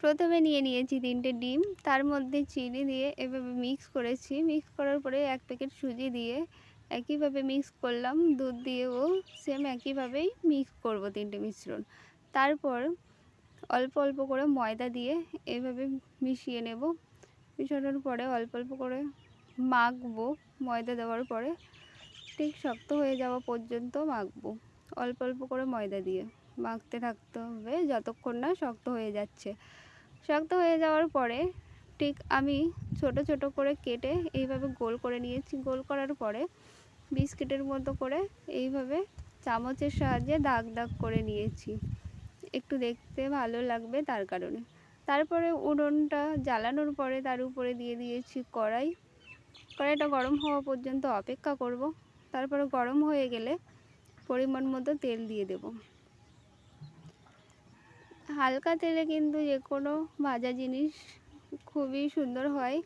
প্রথমে নিয়ে নিয়েছি তিনটে ডিম, তার মধ্যে চিনি দিয়ে এভাবে মিক্স করেছি। মিক্স করার পরে এক প্যাকেট সুজি দিয়ে একইভাবে মিক্স করলাম। দুধ দিয়েও সেম একইভাবেই মিক্স করব তিনটে মিশ্রণ। তারপর অল্প অল্প করে ময়দা দিয়ে এইভাবে মিশিয়ে নেব। মিশানোর পরে অল্প অল্প করে মাখবো। ময়দা দেওয়ার পরে ঠিক শক্ত হয়ে যাওয়া পর্যন্ত মাখবো। অল্প অল্প করে ময়দা দিয়ে মাখতে থাকতে হবে। যতক্ষণ না শক্ত হয়ে যাচ্ছে। শক্ত হয়ে যাওয়ার পরে ঠিক আমি ছোট ছোট করে কেটে এইভাবে গোল করে নিয়েছি। গোল করার পরে বিস্কিটের মতো করে এইভাবে চামচের সাহায্যে দাগ দাগ করে নিয়েছি। একটু দেখতে ভালো লাগবে তার কারণে। তারপরে উনুনটা জ্বালানোর পরে তার উপরে দিয়ে দিয়েছি কড়াই। কড়াইটা গরম হওয়া পর্যন্ত অপেক্ষা করব। তারপরে গরম হয়ে গেলে পরিমাণ মতো তেল দিয়ে দেব। হালকা তেলে কিন্তু যে কোনো ভাজা জিনিস খুবই সুন্দর হয়।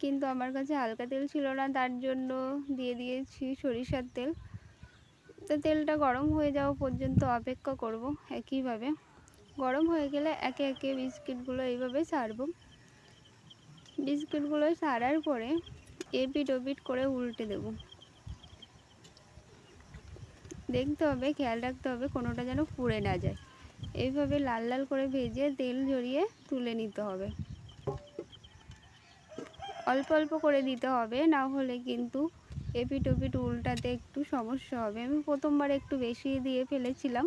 কিন্তু আমার কাছে হালকা তেল ছিল না, তার জন্য দিয়ে দিয়েছি সরিষার তেল। তো তেলটা গরম হয়ে যাওয়া পর্যন্ত অপেক্ষা করব একইভাবে। গরম হয়ে গেলে একে একে বিস্কিটগুলো এইভাবে ছাড়ব। বিস্কিটগুলো ছাড়ার পরে এপিট ওপিট করে উল্টে দেব। দেখতে হবে, খেয়াল রাখতে হবে কোনোটা যেন পুড়ে না যায়। এইভাবে লাল লাল করে ভেজে তেল ঝরিয়ে তুলে নিতে হবে। অল্প অল্প করে দিতে হবে, না হলে কিন্তু এপিট ওপিট উল্টাতে একটু সমস্যা হবে। আমি প্রথমবার একটু বেশি দিয়ে ফেলেছিলাম,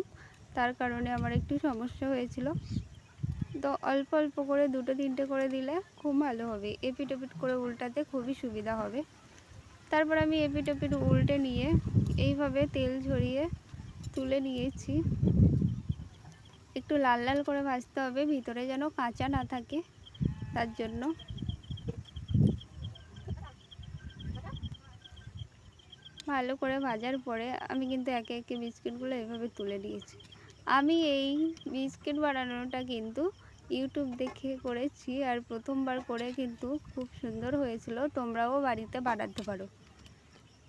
তার কারণে আমার একটু সমস্যা হয়েছিল। তো অল্প অল্প করে দুটো তিনটে করে দিলে খুব ভালো হবে। এপিট করে উল্টাতে খুবই সুবিধা হবে। তারপর আমি এপিট ওপিট উল্টে নিয়ে এইভাবে তেল ঝরিয়ে তুলে নিয়েছি। একটু লাল লাল করে ভাজতে হবে, ভিতরে যেন কাঁচা না থাকে, তার জন্য। ভালো করে ভাজার পরে আমি কিন্তু একে একে বিস্কিটগুলো এভাবে তুলে নিয়েছি। আমি এই বিস্কিট বানানোটা কিন্তু ইউটিউব দেখে করেছি আর প্রথমবার করে কিন্তু খুব সুন্দর হয়েছিল। তোমরাও বাড়িতে বানাতে পারো।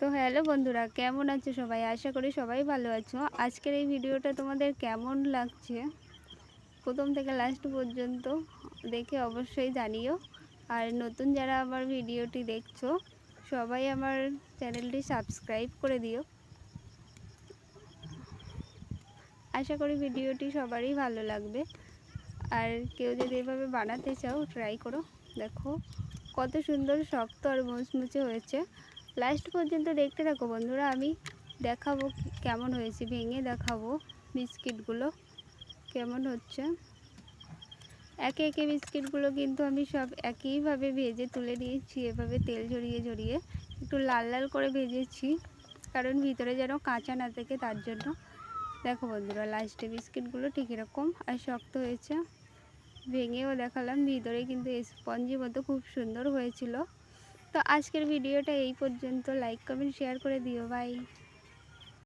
তো হ্যালো বন্ধুরা, কেমন আছো সবাই? আশা করি সবাই ভালো আছো। আজকের এই ভিডিওটা তোমাদের কেমন লাগছে? প্রথম থেকে লাস্ট পর্যন্ত দেখে অবশ্যই জানিও। আর নতুন যারা আমার ভিডিওটি দেখছ, সবাই আমার চ্যানেলটি সাবস্ক্রাইব করে দিও। আশা করি ভিডিওটি সবারই ভালো লাগবে। আর কেউ যদি এভাবে বানাতে চাও ট্রাই করো। দেখো, কত সুন্দর শক্ত আর মুচমুচে হয়েছে। লাস্ট পর্যন্ত দেখতে থাকো বন্ধুরা, আমি দেখাবো কেমন হয়েছে, ভেঙে দেখাবো বিস্কিটগুলো, কেমন হচ্ছে। একে একে বিস্কিটগুলো কিন্তু আমি সব একইভাবে ভেজে তুলে নিয়েছি, এভাবে তেল ঝরিয়ে ঝরিয়ে, একটু লাল লাল করে ভেজেছি, কারণ ভিতরে যেন কাঁচা না থাকে, তার জন্য। দেখো বন্ধুরা লাস্টে বিস্কিটগুলো ঠিক এরকম আর শক্ত হয়েছে। ভেঙেও দেখালাম, ভিতরে কিন্তু স্পঞ্জি মতো খুব সুন্দর হয়েছিল। তো আজকের ভিডিওটা এই পর্যন্ত। লাইক কমেন্ট শেয়ার করে দিও। বাই